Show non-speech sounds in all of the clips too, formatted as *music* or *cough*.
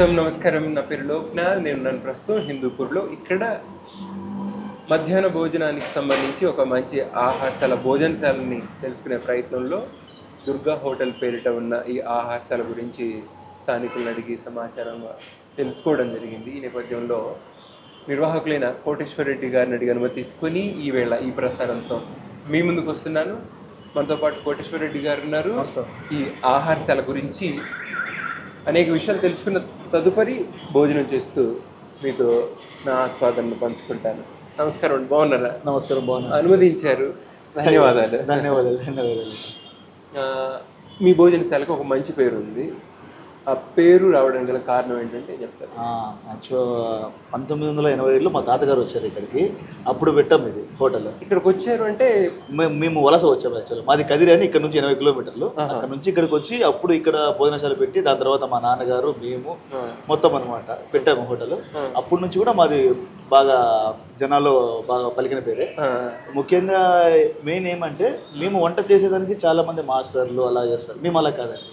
స్వాగతం నమస్కారం. నా పేరు లోక్నాథ్ నేను నన్ను ప్రస్తుతం హిందూపూర్లో. ఇక్కడ మధ్యాహ్న భోజనానికి సంబంధించి ఒక మంచి ఆహారశాల భోజనశాలని తెలుసుకునే ప్రయత్నంలో దుర్గా హోటల్ పేరిట ఉన్న ఈ ఆహారశాల గురించి స్థానికులను అడిగి సమాచారం తెలుసుకోవడం జరిగింది. ఈ నేపథ్యంలో నిర్వాహకులైన కోటేశ్వర రెడ్డి గారిని అడిగి అనుమతి తీసుకొని ఈ వేళ ఈ ప్రసారంతో మీ ముందుకు వస్తున్నాను. మనతో పాటు కోటేశ్వర రెడ్డి గారు ఉన్నారు. ఈ ఆహారశాల గురించి అనేక విషయాలు తెలుసుకున్న తదుపరి భోజనం చేస్తూ మీతో నా ఆస్వాదనను పంచుకుంటాను. నమస్కారం అండి. బాగున్నారా? నమస్కారం బాగున్నా అనుమతించారు. ధన్యవాదాలు. ధన్యవాదాలు. ధన్యవాదాలు మీ భోజనశాలకు ఒక మంచి పేరు ఉంది. ఆ పేరు రావడానికి గల కారణం ఏంటంటే చెప్తారు. యాక్చువల్ పంతొమ్మిది వందల ఎనభై ఏడులో మా తాతగారు వచ్చారు ఇక్కడికి. అప్పుడు పెట్టాం ఇది హోటల్. ఇక్కడికి వచ్చారు అంటే మేము మేము వలస వచ్చాము యాక్చువల్ మాది కదిరి అని ఇక్కడ నుంచి ఎనభై కిలోమీటర్లు. అక్కడ నుంచి ఇక్కడికి వచ్చి అప్పుడు ఇక్కడ భోజనశాల పెట్టి దాని తర్వాత మా నాన్నగారు మేము మొత్తం అనమాట పెట్టాము హోటల్. అప్పటి నుంచి కూడా మాది బాగా జనాల్లో బాగా పలికిన పేరే. ముఖ్యంగా మెయిన్ ఏమంటే మేము వంట చేసేదానికి చాలా మంది మాస్టర్లు అలా చేస్తారు. మేము అలా కాదండి.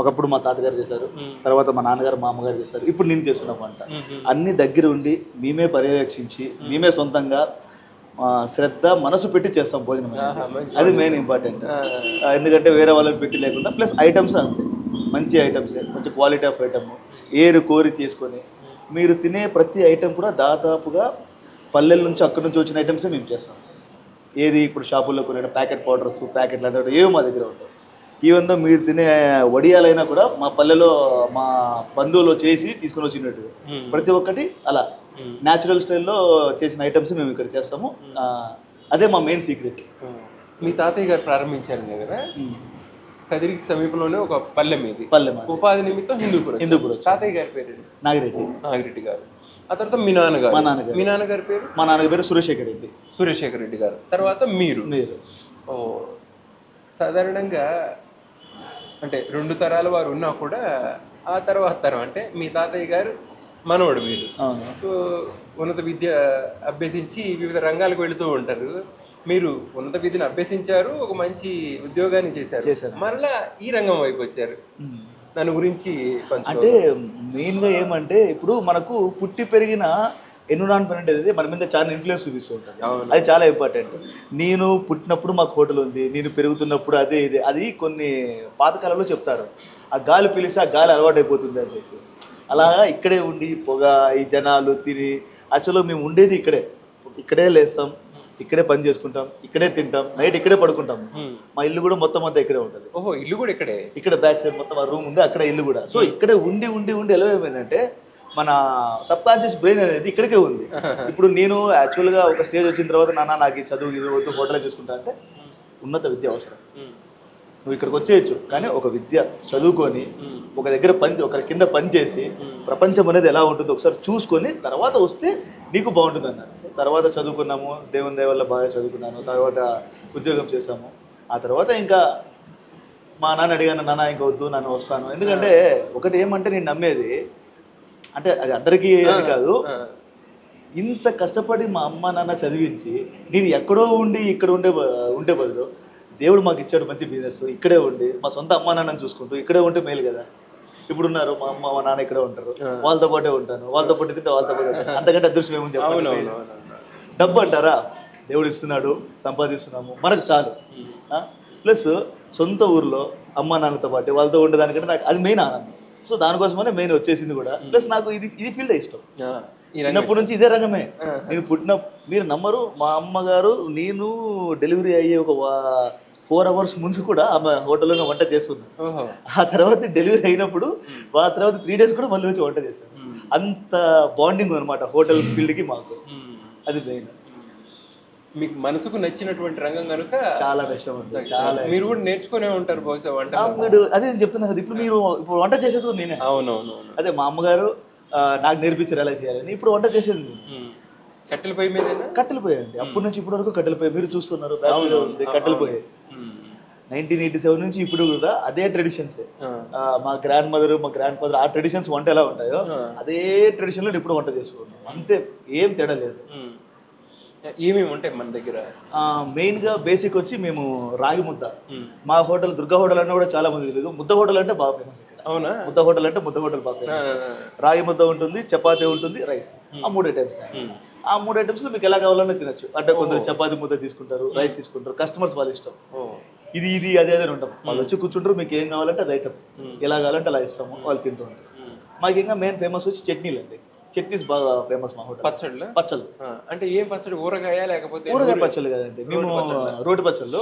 ఒకప్పుడు మా తాతగారు చేశారు. తర్వాత మా నాన్నగారు మా అమ్మగారు చేశారు. ఇప్పుడు నేను చేస్తున్నాం వంట. అన్ని దగ్గర ఉండి మేమే పర్యవేక్షించి మేమే. సొంతంగా శ్రద్ధ మనసు పెట్టి చేస్తాం భోజనం అది మెయిన్ ఇంపార్టెంట్ ఎందుకంటే వేరే వాళ్ళని పెట్టి లేకుండా ప్లస్ ఐటమ్స్ అంతే. మంచి ఐటమ్స్ మంచి క్వాలిటీ ఆఫ్ ఐటమ్ ఏరు కోరి చేసుకొని మీరు తినే ప్రతి ఐటమ్ కూడా దాదాపుగా పల్లెల నుంచి అక్కడి నుంచి వచ్చిన ఐటమ్సే మేము చేస్తాం. ఏది ఇప్పుడు షాపుల్లో కొనే ప్యాకెట్ పౌడర్స్ ప్యాకెట్లు అంటే ఏవి మా దగ్గర ఉంటాయి. ఈవెన్ దో మీరు తినే వడియాలైనా కూడా మా పల్లెలో మా బంధువులు చేసి తీసుకొని వచ్చినట్టు. మ్మ్. ప్రతి ఒక్కటి అలా. న్యాచురల్ స్టైల్లో చేసిన ఐటమ్స్ మేము ఇక్కడ చేస్తాము. ఆ, అదే మా మెయిన్ సీక్రెట్. మీ తాతయ్య గారు ప్రారంభించారు కదా కదిరికి సమీపంలోనే ఒక పల్లె మీది. పల్లె ఉపాధి నిమిత్తం హిందూపురం హిందూపురం. తాతయ్య గారి పేరు? నాగిరెడ్డి. నాగిరెడ్డి గారు. ఆ తర్వాత మీ నాన్నగారు. మా నాన్నగారు. మీ నాన్నగారి పేరు? మా నాన్న పేరు సురేషేఖర్ రెడ్డి. సురేషేఖర్ రెడ్డి గారు. తర్వాత మీరు. మీరు. ఓ సాధారణంగా అంటే రెండు తరాల వారు ఉన్నా కూడా ఆ తర్వాత తరం అంటే మీ తాతయ్య గారు మనవడు మీరు. ఉన్నత విద్య అభ్యసించి వివిధ రంగాలకు వెళుతూ ఉంటారు. మీరు ఉన్నత విద్యను అభ్యసించారు ఒక మంచి ఉద్యోగాన్ని చేశారు. మరలా ఈ రంగం వైపు వచ్చారు. దాని గురించి అంటే మెయిన్గా ఏమంటే ఇప్పుడు మనకు పుట్టి పెరిగిన ఎన్విరాన్మెంట్ అనేది మన మీద చాలా ఇన్ఫ్లుయెన్స్ చూపిస్తూ ఉంటుంది. అది చాలా ఇంపార్టెంట్ నేను పుట్టినప్పుడు మాకు హోటల్ ఉంది నేను పెరుగుతున్నప్పుడు అదే ఇది. అది కొన్ని పాతకాలంలో చెప్తారు. ఆ గాలి పిలిస్తే ఆ గాలి అలవాటు అయిపోతుంది అని చెప్పి. అలాగా ఇక్కడే ఉండి పొగ ఈ జనాలు తిని యాక్చువల్గా మేము ఉండేది ఇక్కడే. ఇక్కడే లేస్తాం ఇక్కడే పని చేసుకుంటాం ఇక్కడే తింటాం నైట్ ఇక్కడే పడుకుంటాం. మా ఇల్లు కూడా మొత్తం అంతా ఇక్కడే ఉంటుంది. ఓహో ఇల్లు కూడా ఇక్కడే? ఇక్కడ బ్యాక్ సైడ్ మొత్తం ఆ రూమ్ ఉంది అక్కడ ఇల్లు కూడా. సో ఇక్కడే ఉండి ఉండి ఉండి ఎలా ఏమైందంటే మన సబ్ కాన్షియస్ బ్రెయిన్ అనేది ఇక్కడికే ఉంది ఇప్పుడు నేను యాక్చువల్గా ఒక స్టేజ్ వచ్చిన తర్వాత నాన్న నాకు ఈ చదువు ఇది వద్దు హోటల్ చేసుకుంటా అంటే ఉన్నత విద్య అవసరం. నువ్వు ఇక్కడికి వచ్చేయచ్చు కానీ ఒక విద్య చదువుకొని. ఒక దగ్గర పని ఒకరి కింద పని చేసి ప్రపంచం అనేది ఎలా ఉంటుందో ఒకసారి చూసుకొని తర్వాత వస్తే నీకు బాగుంటుంది అన్నారు తర్వాత చదువుకున్నాము దేవుని దయ వల్ల బాగా చదువుకున్నాను తర్వాత ఉద్యోగం చేశాము ఆ తర్వాత ఇంకా మా నాన్న అడిగాను నాన్న ఇంకా వద్దు నన్ను వస్తాను ఎందుకంటే ఒకటి ఏమంటే నేను నమ్మేది అంటే అది అందరికీ అని కాదు. ఇంత కష్టపడి మా అమ్మ నాన్న చదివించి నేను ఎక్కడో ఉండి ఇక్కడ ఉండే ఉండే బదులు దేవుడు మాకు ఇచ్చాడు మంచి బిజినెస్ ఇక్కడే ఉండి మా సొంత అమ్మ నాన్నని చూసుకుంటూ ఇక్కడే ఉంటే మేలు కదా. ఇప్పుడు ఉన్నారు మా అమ్మ మా నాన్న ఇక్కడే ఉంటారు. వాళ్ళతో పాటే ఉంటాను. వాళ్ళతో పాటు తింటే వాళ్ళతో పాటు. అంతకంటే అదృష్టం ఏముంది చెప్పండి డబ్బు అంటారా? దేవుడు ఇస్తున్నాడు సంపాదిస్తున్నాము. మనకు చాలు. ప్లస్ సొంత ఊర్లో అమ్మ నాన్నతో పాటు వాళ్ళతో ఉండేదానికంటే నాకు అది మెయిన్ ఆనందం. సో దానికోసమనే మెయిన్ వచ్చేసింది కూడా. ప్లస్ నాకు ఇది ఇది ఫీల్డ్ ఇష్టం. చిన్నప్పటి నుంచి ఇదే రంగమే. నేను పుట్టిన మీరు నమ్మరు మా అమ్మగారు నేను డెలివరీ అయ్యే ఒక ఫోర్ అవర్స్ ముందు కూడా ఆమె హోటల్లోనే వంట చేస్తున్నాను ఓహో. ఆ తర్వాత డెలివరీ అయినప్పుడు ఆ తర్వాత త్రీ డేస్ కూడా మళ్ళీ వచ్చి వంట చేశాను హ్మ్. అంత బాండింగ్ అనమాట హోటల్ ఫీల్డ్కి మాకు. అది మెయిన్ మీకు మనసుకు నచ్చినటువంటి రంగం కనుక చాలా ఉంది చాలా మీరు కూడా నేర్చుకునే ఉంటారు బహుశా వంట మీరు అదే నేను చెప్తున్నా కదా ఇప్పుడు మీరు ఇప్పుడు వంట చేసేది నేనే. అవునవునవును. అదే మా అమ్మగారు నాకు నేర్పించారు ఎలా చేయాలని. ఇప్పుడు వంట చేసేది. కట్టెల పొయ్యి మీదేనా? కట్టెలు పోయండి అప్పటి నుంచి ఇప్పటి వరకు కట్టెలు పోయి మీరు చూస్తున్నారు కట్టెలు పోయి హ్మ్. నైన్టీన్ ఎయిటీ సెవెన్ నుంచి ఇప్పుడు కూడా అదే ట్రెడిషన్స్. మా గ్రాండ్ మదర్ మా గ్రాండ్ ఫాదర్ ఆ ట్రెడిషన్స్ వంట ఎలా ఉంటాయో. అదే ట్రెడిషన్లో ఇప్పుడు వంట చేసుకున్నాం అంతే ఏం తేడా లేదు. ఏమేమి ఉంటాయి మన దగ్గర? మెయిన్గా బేసిక్ వచ్చి మేము రాగి ముద్ద. మా హోటల్ దుర్గా హోటల్ అన్న కూడా చాలా మంది తెలియదు ముద్ద హోటల్ అంటే బాగా ఫేమస్ ఇక్కడ. అవునా? ముద్ద హోటల్ అంటే ముద్ద హోటల్ బాగా ఫేమస్ రాగి ముద్ద ఉంటుంది చపాతీ ఉంటుంది రైస్ ఆ మూడు ఐటమ్స్. ఆ మూడు ఐటమ్స్ మీకు ఎలా కావాలన్నా తినొచ్చు. అంటే కొందరు చపాతీ ముద్ద తీసుకుంటారు రైస్ తీసుకుంటారు. కస్టమర్స్ వాళ్ళ ఇష్టం. ఇది ఇది అదే అదే ఉంటాం. వాళ్ళు వచ్చి కూర్చుంటారు మీకు ఏం కావాలంటే అది ఐటమ్ ఎలా కావాలంటే అలా ఇస్తాము వాళ్ళు తింటూ ఉంటారు. మాకు ఇంకా మెయిన్ ఫేమస్ వచ్చి చట్నీలు అండి చట్నీస్ బాగా ఫేమస్ మా హోటల్. పచ్చళ్ళ? పచ్చళ్ళు. అంటే ఏం పచ్చడి? ఊరగాయ లేకపోతే ఊరగాయ పచ్చళ్ళు కదండి. మేము రోడ్డు పచ్చళ్ళు.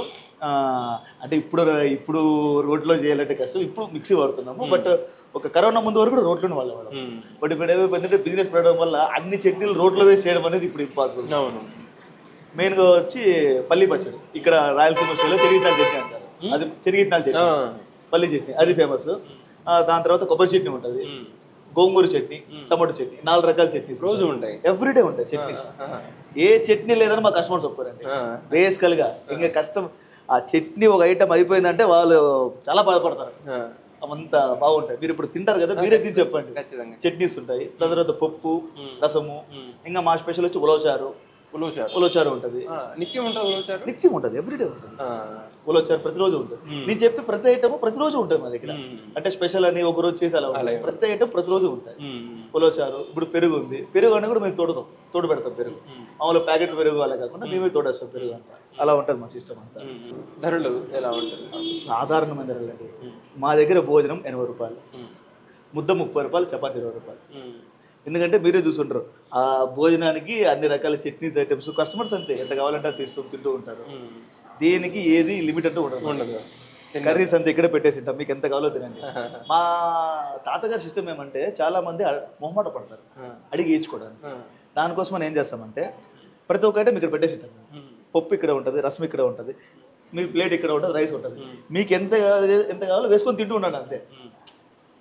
అంటే ఇప్పుడు ఇప్పుడు రోడ్లో చేయాలంటే కష్టం. ఇప్పుడు మిక్సీ వాడుతున్నాము. బట్ ఒక కరోనా ముందు వరకు కూడా రోడ్లోనే వాళ్ళం. బట్ ఇప్పుడు ఏమైపోయిందంటే బిజినెస్ పెట్టడం వల్ల అన్ని చట్నీలు రోడ్లో వేసి చేయడం అనేది ఇప్పుడు ఇంపాసిబుల్ అవును. మెయిన్గా వచ్చి పల్లి పచ్చడి. ఇక్కడ రాయలసీమ స్టైల్లో చెరిగితాల చట్నీ అంటారు. అది చెరిగితాల చట్నీ. పల్లి చట్నీ. అది ఫేమస్ దాని తర్వాత కొబ్బరి చట్నీ ఉంటుంది. గోంగూర చట్నీ టమాటో చట్నీ నాలుగు రకాల చట్నీస్ రోజు ఉంటాయి. ఎవ్రీడే ఉంటాయి చట్నీస్. ఏ చట్నీ లేదని మా కస్టమర్స్ ఒప్పుకోరండి. బేసికల్గా ఇంకా కష్టం ఆ చట్నీ ఒక ఐటమ్ అయిపోయిందంటే వాళ్ళు చాలా బాధపడతారు. అంత బాగుంటాయి. మీరు ఇప్పుడు తింటారు కదా మీరే తిని చెప్పండి. చట్నీస్ ఉంటాయి. దాని తర్వాత పప్పు. రసము. ఇంకా మా స్పెషల్ వచ్చి ఉలవచారు. ఉలవచారు. ఉంటుంది. నిత్యం ఉంటుంది నిత్యం ఉంటుంది ఎవ్రీడే ఉంటుంది. ఆ. ఉలవచారు ప్రతిరోజు ఉంటుంది. నేను చెప్పి ప్రతి ఐటమ్ ప్రతిరోజు ఉంటుంది మా దగ్గర. అంటే స్పెషల్ అని ఒక రోజు చేసి అలా ఉంటుంది. ప్రతి ఐటమ్ ప్రతిరోజు ఉంటాయి ఉమ్. ఉలవచారు ఇప్పుడు పెరుగు ఉంది. పెరుగు అని కూడా మేము తోడుతాం తోడు పెడతాం పెరుగు. మామూలు ప్యాకెట్ పెరుగు అలా కాకుండా మేమే. తోడేస్తాం పెరుగు అంతా. అలా ఉంటుంది మా సిస్టమ్ అంతా. ధరలు ఎలా ఉంటుంది సాధారణమైన ధరలండి. మా దగ్గర భోజనం ఎనభై రూపాయలు. ముద్ద ముప్పై రూపాయలు చపాతీ ఇరవై రూపాయలు. ఎందుకంటే మీరే చూస్తుంటారు ఆ భోజనానికి అన్ని రకాల చట్నీస్ ఐటమ్స్ కస్టమర్స్ అంతే. ఎంత కావాలంటే అది తీస్తూ తింటూ ఉంటారు. దీనికి ఏది లిమిట్ అంటూ ఉండదు. ఉండదు. కర్రీస్ అంతా ఇక్కడే పెట్టేసి ఉంటాం మీకు ఎంత కావాలో తినండి. *laughs* మా తాతగారి సిస్టమ్ ఏమంటే చాలా మంది మొహమాట పడతారు. అడిగి ఇచ్చుకోవడానికి ఆ. దానికోసం మనం ఏం చేస్తామంటే ప్రతి ఒక్క ఐటమ్ ఇక్కడ పెట్టేసి ఉంటాం. పప్పు ఇక్కడ ఉంటుంది రసం ఇక్కడ ఉంటుంది మీ ప్లేట్ ఇక్కడ ఉంటుంది రైస్ ఉంటుంది. మీకు ఎంత ఎంత కావాలో వేసుకొని తింటూ ఉండండి అంతే.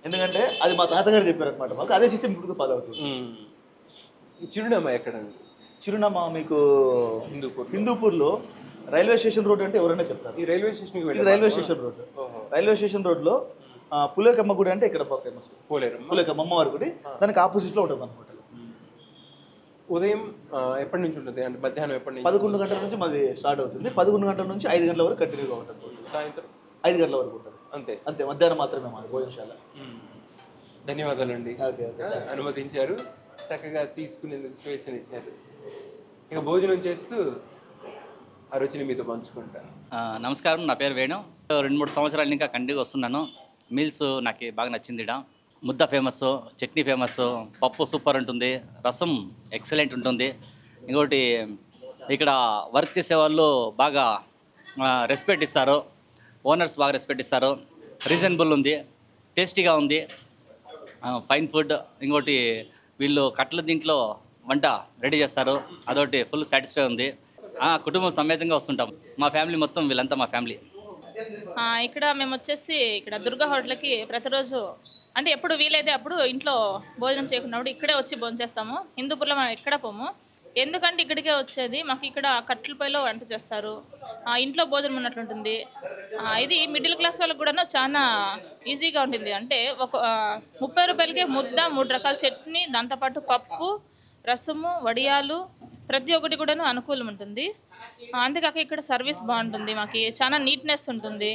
ఎందుకంటే అది మా తాతగారు చెప్పారు అనమాట మాకు. అదే సిస్టమ్ ఇప్పుడు ఫాలో అవుతుంది. చిరునామా ఎక్కడండి చిరునామా మీకు హిందూపూర్ హిందూపూర్లో రైల్వే స్టేషన్ రోడ్ అంటే ఎవరైనా చెప్తారు. ఈ రైల్వే వెళ్ళి railway station road railway station రోడ్లో పులేకమ్మ గుడి అంటే ఇక్కడ ఫేమస్ పోలేరమ్మ. పులేకమ్మ అమ్మవారి గుడి. దానికి ఆపోజిట్లో ఉంటుంది అనమాట ఉదయం ఎప్పటి నుంచి ఉంటుంది? అంటే మధ్యాహ్నం ఎప్పటి నుంచి? పదకొండు గంటల నుంచి మాది స్టార్ట్ అవుతుంది. పదకొండు గంటల నుంచి ఐదు గంటల వరకు కంటిన్యూగా ఉంటుంది. సాయంత్రం? ఐదు గంటల వరకు ఉంటుంది. అంతే. అంతే మధ్యాహ్నం మాత్రమే మాది భోజనశాల. ధన్యవాదాలండి. అనుమతించారు. చక్కగా తీసుకునేందుకు స్వేచ్ఛనిచ్చారు ఇక భోజనం చేస్తూ ఆ రుచిని మీతో పంచుకుంటాను ఆ, నమస్కారం నా పేరు వేణు. రెండు మూడు సంవత్సరాలు ఇంకా కంటిన్యూగా వస్తున్నాను. మీల్స్ నాకు బాగా నచ్చింది ఈడ. ముద్ద ఫేమస్ చట్నీ ఫేమస్ పప్పు సూపర్ ఉంటుంది రసం ఎక్సలెంట్ ఉంటుంది. ఇంకోటి ఇక్కడ వర్క్ చేసే వాళ్ళు బాగా రెస్పెక్ట్ ఇస్తారు. ఓనర్స్ బాగా రెస్పెక్ట్ ఇస్తారు. రీజనబుల్ ఉంది. టేస్టీగా ఉంది. ఫైన్ ఫుడ్ ఇంకోటి వీళ్ళు కట్టలు దీంట్లో వంట రెడీ చేస్తారు. అదొకటి ఫుల్ సాటిస్ఫై ఉంది. కుటుంబం సమేతంగా వస్తుంటాం. మా ఫ్యామిలీ మొత్తం వీళ్ళంతా మా ఫ్యామిలీ ఇక్కడ మేము వచ్చేసి ఇక్కడ దుర్గా హోటల్కి ప్రతిరోజు అంటే ఎప్పుడు వీలైతే అప్పుడు ఇంట్లో భోజనం చేయకున్నప్పుడు ఇక్కడే వచ్చి భోజనం చేస్తాము హిందూపూర్లో మనం ఎక్కడ పోము. ఎందుకంటే ఇక్కడికే వచ్చేది. మాకు ఇక్కడ కట్టెల పొయ్యిలో వంట చేస్తారు. ఇంట్లో భోజనం ఉన్నట్లుంటుంది. ఇది మిడిల్ క్లాస్ వాళ్ళకి కూడాను చాలా ఈజీగా ఉంటుంది అంటే ఒక ముప్పై రూపాయలకే ముద్ద మూడు రకాల చట్నీ దాంతోపాటు పప్పు రసము వడియాలు ప్రతి ఒక్కటి కూడాను అనుకూలం ఉంటుంది. అంతేకాక ఇక్కడ సర్వీస్ బాగుంటుంది. మాకు చాలా నీట్నెస్ ఉంటుంది.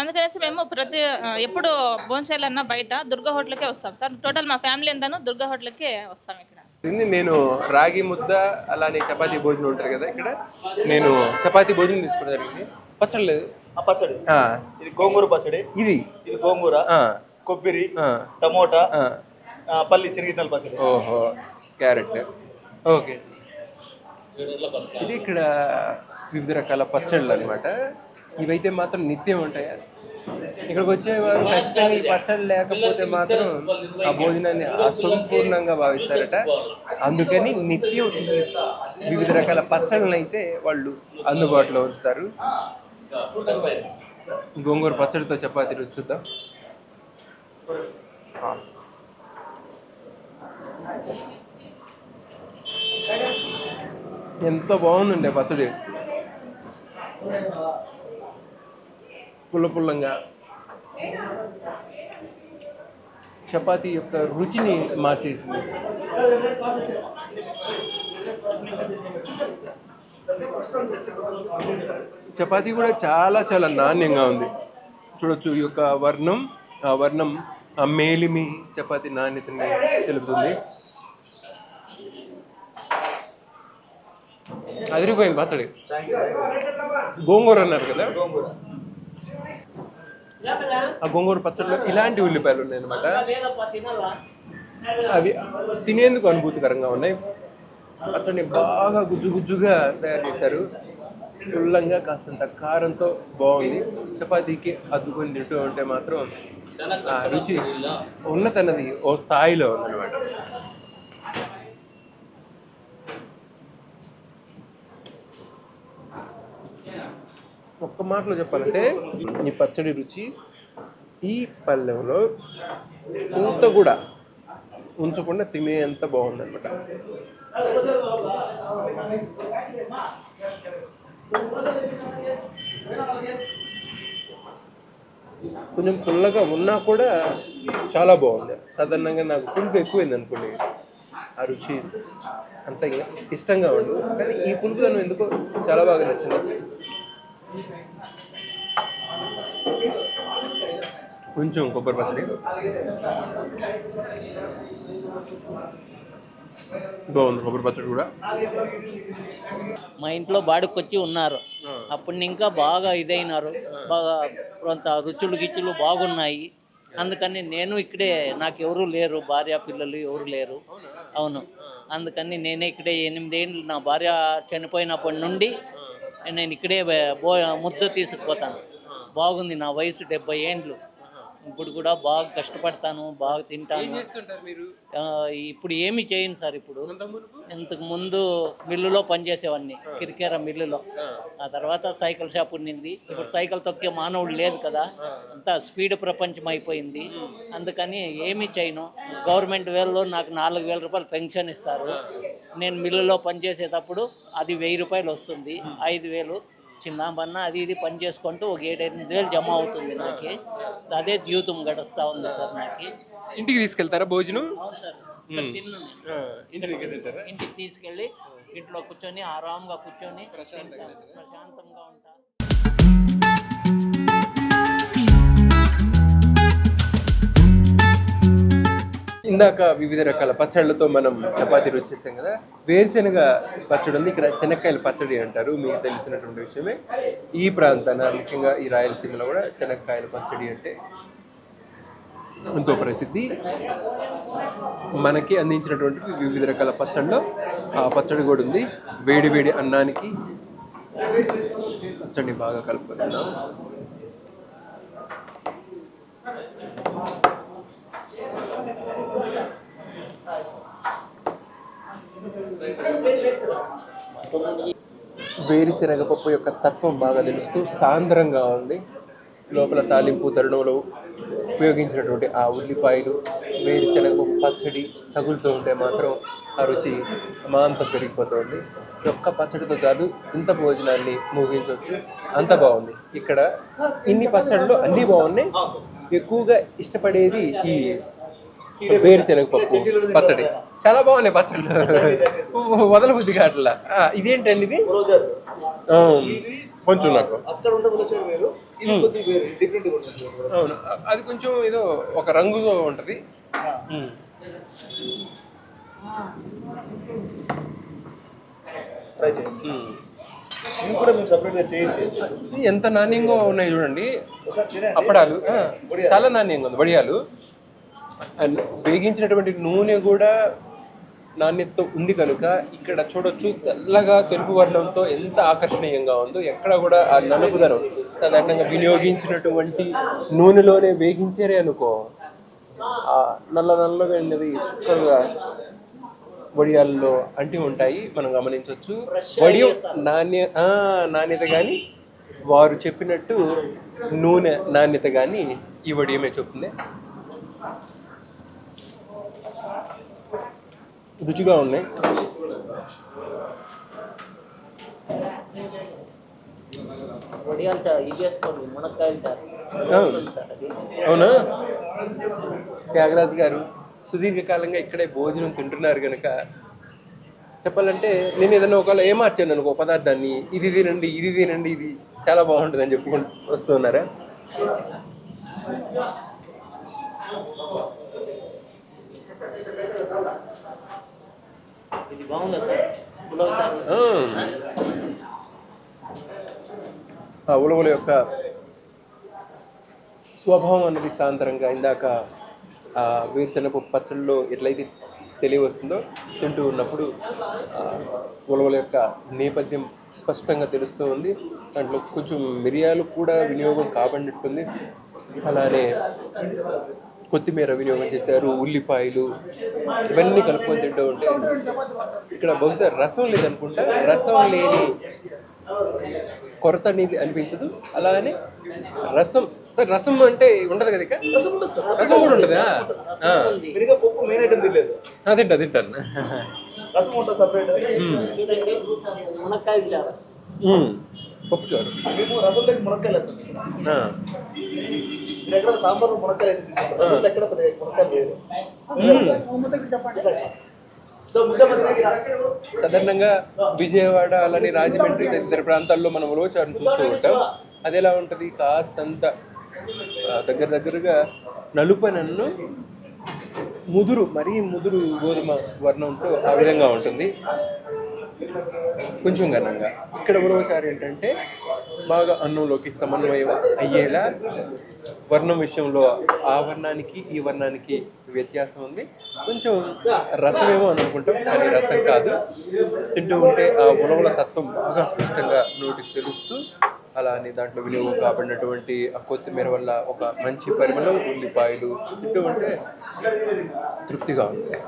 అందుకనేసి మేము ప్రతి ఎప్పుడు భోంచేయాలన్నా బయట దుర్గా హోటల్కే వస్తాం. సార్ టోటల్ మా ఫ్యామిలీ అంతాను దుర్గా హోటల్కే వస్తాం ఇక్కడ. ఇది నేను రాగి ముద్ద అలానే చపాతీ భోజనం ఉంటారు కదా ఇక్కడ? నేను చపాతీ భోజనం తీసుకోవడం జరిగింది. పచ్చడి లేదు. ఆ పచ్చడి? ఆ, ఇది గోంగూర పచ్చడి? ఇది. ఇది గోంగూర ఆ, కొబ్బరి ఆ, టమోటా ఆ. ఆ, పల్లి చెనిగిత్తనాల పచ్చడి. ఓహో క్యారెట్. ఓకే. ఇది ఇక్కడ వివిధ రకాల పచ్చళ్ళు అనమాట ఇవైతే మాత్రం నిత్యం ఉంటాయా? ఇక్కడికి వచ్చేవారు ఖచ్చితంగా ఈ పచ్చళ్ళు లేకపోతే మాత్రం ఆ భోజనాన్ని అసంపూర్ణంగా భావిస్తారట. అందుకని నిత్యం వివిధ రకాల పచ్చళ్ళను అయితే వాళ్ళు అందుబాటులో ఉంచుతారు. గోంగూర పచ్చడితో చపాతీ రుచి చూద్దాం. ఎంత బాగుందండి పచ్చడి. పుల్ల పుల్లంగా. చపాతీ యొక్క రుచిని మార్చేసింది. చపాతీ కూడా చాలా చాలా నాణ్యంగా ఉంది. చూడొచ్చు ఈ యొక్క వర్ణం. ఆ వర్ణం ఆ మేలిమి చపాతీ నాణ్యతని తెలుపుతుంది. అదిరిపోయింది పచ్చడి గోంగూర అన్నారు కదా? ఆ గోంగూర పచ్చడిలో ఇలాంటి ఉల్లిపాయలు ఉన్నాయన్నమాట. అవి తినేందుకు అనుభూతికరంగా ఉన్నాయి. పచ్చడిని బాగా గుజ్జు గుజ్జుగా తయారు చేశారు. ఫుల్లంగా కాస్తంత కారంతో బాగుంది. చపాతీకి అద్దుకొని తింటూ ఉంటే మాత్రం ఆ రుచి ఉన్నతన్నది ఓ స్థాయిలో ఉందన్నమాట ఒక్క మాటలో చెప్పాలంటే ఈ పచ్చడి రుచి ఈ పల్లెంలో ఇంత కూడా ఉంచకుండా తినేంత బాగుందన్నమాట. కొంచెం పుల్లగా ఉన్నా కూడా చాలా బాగుంది. సాధారణంగా నాకు పులుపు ఎక్కువైంది అనుకోండి. ఆ రుచి అంత ఇష్టంగా ఉండు కానీ ఈ పులుపు నన్ను ఎందుకో చాలా బాగా నచ్చింది. కొంచెం కొబ్బరి పచ్చడి. బాగుంది కొబ్బరి పచ్చడి కూడా. మా ఇంట్లో బాడుకొచ్చి ఉన్నారు. అప్పుడు ఇంకా బాగా ఇదైనారు. బాగా కొంత రుచులు గిచ్చులు బాగున్నాయి. అందుకని నేను ఇక్కడే నాకు ఎవరు లేరు భార్య పిల్లలు ఎవరు లేరు. అవును? అందుకని నేనే ఇక్కడే ఎనిమిదేళ్ళు నా భార్య చనిపోయినప్పటి నుండి నేను ఇక్కడే బో ముద్ద తీసుకుపోతాను. బాగుంది నా వయసు డెబ్బై ఏండ్లు. ఇప్పుడు కూడా బాగా కష్టపడతాను బాగా తింటాను. ఆ, ఇప్పుడు ఏమి చేయను సార్ ఇప్పుడు. ఇంతకు ముందు మిల్లులో పనిచేసేవాడిని కిరికేర మిల్లులో. ఆ. తర్వాత సైకిల్ షాప్ ఉండింది ఇప్పుడు సైకిల్ తొక్కే మానవుడు లేదు కదా. అంతా స్పీడ్ ప్రపంచం అయిపోయింది. అందుకని ఏమి చేయను. గవర్నమెంట్ వేలలో నాకు నాలుగు వేల రూపాయలు పెన్షన్ ఇస్తారు. నేను మిల్లులో పనిచేసేటప్పుడు అది వెయ్యి రూపాయలు వస్తుంది. ఐదు వేలు. చిన్న పన్న అది ఇది పని చేసుకుంటూ ఒక ఏడు ఎనిమిది వేలు జమ అవుతుంది నాకు. అదే జీవితం గడుస్తూ ఉంది సార్ నాకు. ఇంటికి తీసుకెళ్తారా భోజనం? అవును సార్. ఇంటికి తీసుకెళ్ళి ఇంట్లో కూర్చొని ఆరాంగా కూర్చొని. ప్రశాంతంగా ఉంటా. ఇందాక వివిధ రకాల పచ్చళ్ళతో మనం చపాతీ రుచిస్తాం కదా వేరుశెనగ పచ్చడి ఉంది. ఇక్కడ చెనక్కాయల పచ్చడి అంటారు మీకు తెలిసినటువంటి విషయమే. ఈ ప్రాంతాన ముఖ్యంగా ఈ రాయలసీమలో కూడా చెనక్కాయల పచ్చడి అంటే ఎంతో ప్రసిద్ధి. మనకి అందించినటువంటి వివిధ రకాల పచ్చడిలో ఆ పచ్చడి కూడా ఉంది. వేడి వేడి అన్నానికి పచ్చడిని బాగా కలుపుకుంటున్నాం వేరుశనగపప్పు యొక్క తత్వం బాగా తెలుస్తూ సాంద్రంగా ఉంది. లోపల తాలింపు తరుణంలో ఉపయోగించినటువంటి ఆ ఉల్లిపాయలు వేరుశనగపప్పు పచ్చడి తగులుతూ ఉంటే మాత్రం ఆ రుచి అమాంతం పెరిగిపోతుంది. ఒక్క పచ్చడితో చాలు ఇంత భోజనాన్ని ముగించవచ్చు అంత బాగుంది. ఇక్కడ ఇన్ని పచ్చళ్ళు అన్నీ బాగున్నాయి. ఎక్కువగా ఇష్టపడేది ఈ వేరుశనగ పప్పు పచ్చడి. చాలా బాగున్నాయి పచ్చళ్ళు. *laughs* వదల బుద్ధి కావట్లా. ఆ, ఇదేంటండి ఇది? కొంచెం నాకు. అవును. అది కొంచెం ఏదో ఒక రంగుతో ఉంటది. కూడా మేము సపరేట్గా చేయొచ్చు ఎంత నాణ్యంగా ఉన్నాయి చూడండి. అప్పడాలు. చాలా నాణ్యంగా ఉంది వడియాలు. అండ్ వేగించినటువంటి నూనె కూడా నాణ్యతతో ఉంది కనుక ఇక్కడ చూడొచ్చు తెల్లగా తెలుపు వర్ణంతో ఎంత ఆకర్షణీయంగా ఉందో. ఎక్కడ కూడా ఆ నలుపుదనం సాధారణంగా వినియోగించినటువంటి నూనెలోనే వేగించారే అనుకో. ఆ నల్ల నల్లగా ఉన్నది చుక్కలుగా వడియాల్లో అంటి ఉంటాయి. మనం గమనించవచ్చు వడియం నాణ్య ఆ, నాణ్యత కానీ వారు చెప్పినట్టు నూనె నాణ్యత కానీ ఈ వడియమే చెప్తుంది. రుచిగా ఉన్నాయి. అవును. త్యాగరాజు గారు సుదీర్ఘకాలంగా ఇక్కడే భోజనం తింటున్నారు కనుక చెప్పాలంటే నేను ఏదైనా ఒకవేళ ఏమార్చాను అనుకో పదార్థాన్ని ఇది తినండి ఇది తినండి ఇది చాలా బాగుంటుంది అని చెప్పుకుంటూ వస్తున్నారా? ఇది బాగుందా సార్? పులావ్ సార్. ఆ. ఉలవల యొక్క స్వభావం అన్నది సాంతరంగా ఇందాక ఆ వేరుశనగ పచ్చళ్ళలో ఎట్లయితే తెలియవస్తుందో తింటూ ఉన్నప్పుడు ఆ ఉలవల యొక్క నేపథ్యం స్పష్టంగా తెలుస్తూ ఉంది. దాంట్లో కొంచెం మిరియాలు కూడా వినియోగం కాబడినట్టుంది. అలానే కొత్తిమీర వినియోగం చేశారు ఉల్లిపాయలు ఇవన్నీ కలుపుకొని తింటూ ఉంటే ఇక్కడ బహుశా రసం లేదనుకుంటా. రసం లేని కొరత అనేది అనిపించదు. అలానే రసం సార్ రసం అంటే ఉండదు కదా ఇక? రసం కూడా ఉండదా. ఆ. విడిగా పప్పు మెయిన్ ఐటమ్ తెలియదు ఆ, తింటా తింటాను రసం ఉంటుంది సపరేట్ చూడండి మునక్కాయ చారు మ్మ్. రసంలోకి మునక్కాయలు వేస్తాం మునక్కాయలు వేసి తీసుకుంటాం రసంలో ఎక్కడ పెద్దగా మునక్కాయలు లేదు సాధారణంగా విజయవాడ అలానే రాజమండ్రి తదితర ప్రాంతాల్లో మనం ఉలవచారును చూస్తూ ఉంటాం. అది ఎలా ఉంటుంది? కాస్తంత దగ్గర దగ్గరగా నలుపనన్ను ముదురు మరీ ముదురు గోధుమ వర్ణంతో ఆ విధంగా ఉంటుంది. కొంచెం ఘనంగా. ఇక్కడ ఉలవచారు ఏంటంటే బాగా అన్నంలోకి సమన్వయం అయ్యేలా వర్ణం విషయంలో ఆ వర్ణానికి ఈ వర్ణానికి వ్యత్యాసం ఉంది. కొంచెం రసమేమో అనుకుంటాం కానీ రసం కాదు. తింటూ ఉంటే ఆ ఉలవల తత్వం బాగా స్పష్టంగా నోటికి తెలుస్తూ అలానే దాంట్లో వినియోగం కాబడినటువంటి ఆ కొత్తిమీర వల్ల ఒక మంచి పరిమళం ఉల్లిపాయలు తింటూ ఉంటే తృప్తిగా ఉంది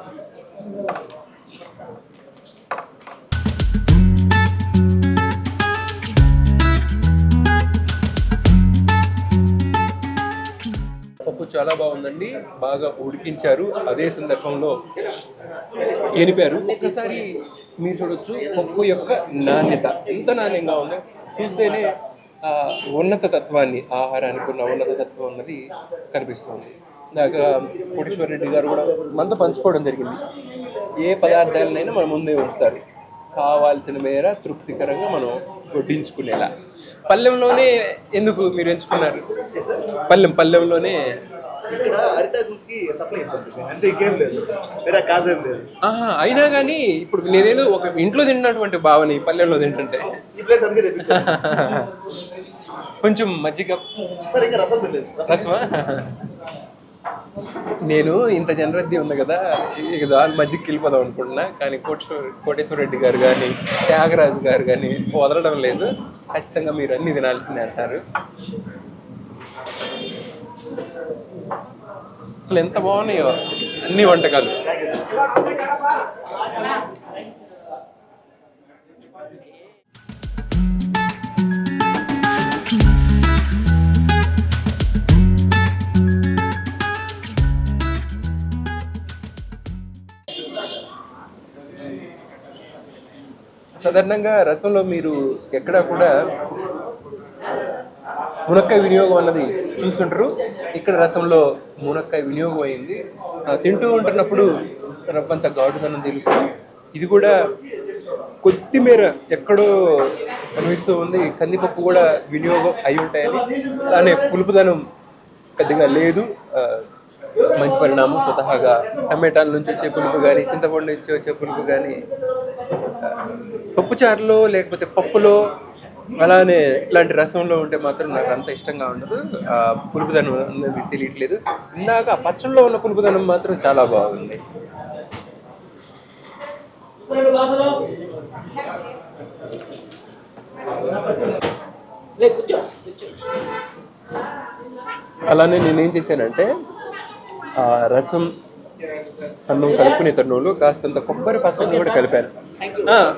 చాలా బాగుందండి. బాగా ఉడికించారు. అదే సందర్భంలో ఎనిపారు ఒక్కసారి మీరు చూడొచ్చు పప్పు యొక్క నాణ్యత. ఎంత నాణ్యంగా ఉందో. చూస్తేనే ఆ ఉన్నత తత్వాన్ని ఆహారానికి ఉన్న ఉన్నత తత్వం అన్నది కనిపిస్తుంది. ఇందాక కోటేశ్వర రెడ్డి గారు కూడా మనతో పంచుకోవడం జరిగింది. ఏ పదార్థాలనైనా మన ముందే ఉంచుతారు. కావాల్సిన మేర తృప్తికరంగా మనం వడ్డించుకునేలా. పల్లెంలోనే ఎందుకు మీరు ఎంచుకున్నారు? పల్లెం పల్లెంలోనే ఇక్కడ అరిటాకులకి సప్లై అయిపోతుంది అంటే ఇంకేం లేదు. వేరే కాజేం లేదు. ఆహా, అయినా కానీ ఇప్పుడు నేనేదో ఒక ఇంట్లో తిన్నటువంటి భావన ఈ పల్లెల్లో తింటుంటే ఈ ప్లేస్ అందుకే తెప్పించాను *laughs* కొంచెం మజ్జిగ. సరే ఇంకా రసం రసమా? నేను ఇంత జనరద్దీ ఉంది కదా ఇక దాని మధ్యకి వెళ్ళిపోదాం అనుకుంటున్నా. కానీ కోటేశ్వర కోటేశ్వర రెడ్డి గారు కానీ త్యాగరాజు గారు కానీ వదలడం లేదు. ఖచ్చితంగా మీరు అన్ని తినాల్సిందే అంటారు. అసలు ఎంత బాగున్నాయో? అన్ని వంటకాలు. సాధారణంగా రసంలో మీరు ఎక్కడా కూడా మునక్కాయ వినియోగం అన్నది చూస్తుంటారు. ఇక్కడ రసంలో మునక్కాయ వినియోగం అయింది. తింటూ ఉంటున్నప్పుడు రవ్వంత ఘాటుదనం తెలుస్తుంది ఇది కూడా కొత్తిమీర ఎక్కడో కనిపిస్తూ ఉంది. కందిపప్పు కూడా వినియోగం అయి ఉంటాయని. అలానే పులుపుదనం పెద్దగా లేదు. మంచి పరిణామం స్వతహాగా టమాటాల నుంచి వచ్చే పులుపు కానీ చింతపండు నుంచి వచ్చే పులుపు కానీ పప్పుచారులో లేకపోతే పప్పులో అలానే ఇట్లాంటి రసంలో ఉంటే మాత్రం నాకు అంత ఇష్టంగా ఉండదు. ఆ పులుపుదనం అనేది తెలియట్లేదు. ఇందాక ఆ పచ్చళ్ళలో ఉన్న పులుపుదనం మాత్రం చాలా బాగుంది. అలానే నేనేం చేశానంటే ఆ రసం అన్నం కలుపుకునే తరుణంలో కాస్తంత కొబ్బరి పచ్చడి కూడా కలిపాను.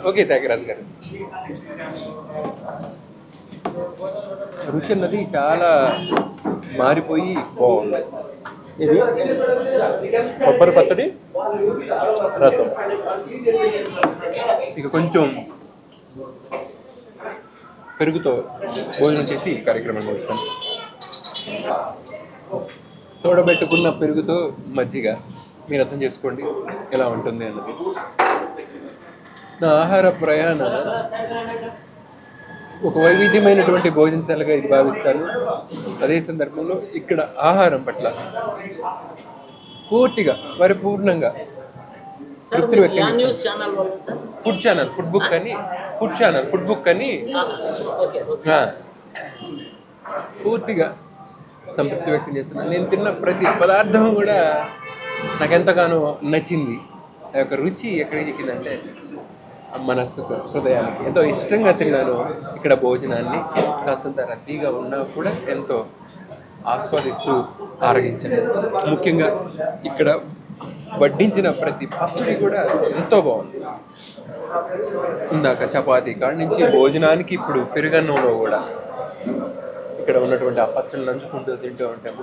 ఓకే త్యాగరాజు గారు రుచి అన్నది చాలా మారిపోయి బాగుంది. ఇది కొబ్బరి పచ్చడి రసం. ఇక కొంచెం పెరుగుతో భోజనం చేసి కార్యక్రమం ముగిస్తాను. తోడబెట్టుకున్న పెరుగుతో మజ్జిగ మీరు అర్థం చేసుకోండి ఎలా ఉంటుంది అన్నది. నా ఆహార ప్రయాణ ఒక వైవిధ్యమైనటువంటి భోజనశాలగా ఇది భావిస్తాను అదే సందర్భంలో ఇక్కడ ఆహారం పట్ల పూర్తిగా పరిపూర్ణంగా తృప్తి ఫుడ్ ఛానల్ ఫుడ్ బుక్ అని ఫుడ్ ఛానల్ ఫుడ్ బుక్ అని పూర్తిగా సంతృప్తి వ్యక్తం చేస్తున్నాను నేను తిన్న ప్రతి పదార్థం కూడా నాకు ఎంతగానో నచ్చింది. ఆ యొక్క రుచి ఎక్కడికి చిక్కిందంటే ఆ మనస్సుకు హృదయానికి ఎంతో ఇష్టంగా తిన్నాను ఇక్కడ భోజనాన్ని. కాస్తంత రద్దీగా ఉన్నా కూడా ఎంతో ఆస్వాదిస్తూ ఆరగించాను. ముఖ్యంగా ఇక్కడ వడ్డించిన ప్రతి పచ్చడి కూడా ఎంతో బాగుంది. ఇందాక చపాతీ కాడ నుంచి భోజనానికి ఇప్పుడు పెరుగన్నంలో కూడా ఇక్కడ ఉన్నటువంటి ఆ పచ్చళ్ళు నంచుకుంటూ తింటూ ఉంటాం.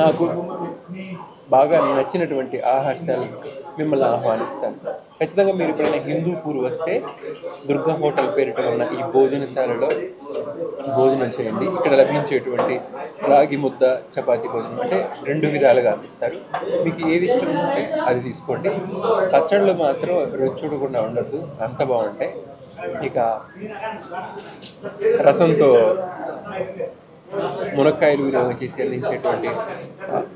నాకు బాగా నచ్చినటువంటి ఆహారశాల మిమ్మల్ని ఆహ్వానిస్తాను. ఖచ్చితంగా మీరు ఎప్పుడైనా హిందూపూర్ వస్తే దుర్గా హోటల్ పేరిట ఉన్న ఈ భోజనశాలలో భోజనం చేయండి. ఇక్కడ లభించేటువంటి రాగి ముద్ద చపాతి భోజనం అంటే రెండు విధాలుగా అందిస్తారు. మీకు ఏది ఇష్టం ఉంటే అది తీసుకోండి. పచ్చళ్ళు మాత్రం రుచి చూడకుండా ఉండద్దు. అంత బాగుంటాయి. ఇక రసంతో మునక్కాయలు వినియోగం చేసి అందించేటువంటి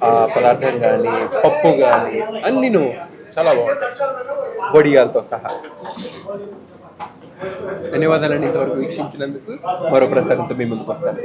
ఆ- పదార్థం కానీ పప్పు కానీ అన్నీను చాలా బాగుంటాయి. వడియాలతో సహా. ధన్యవాదాలండి ఇంతవరకు వీక్షించినందుకు. మరో ప్రసారంతో మీ ముందుకు వస్తాను.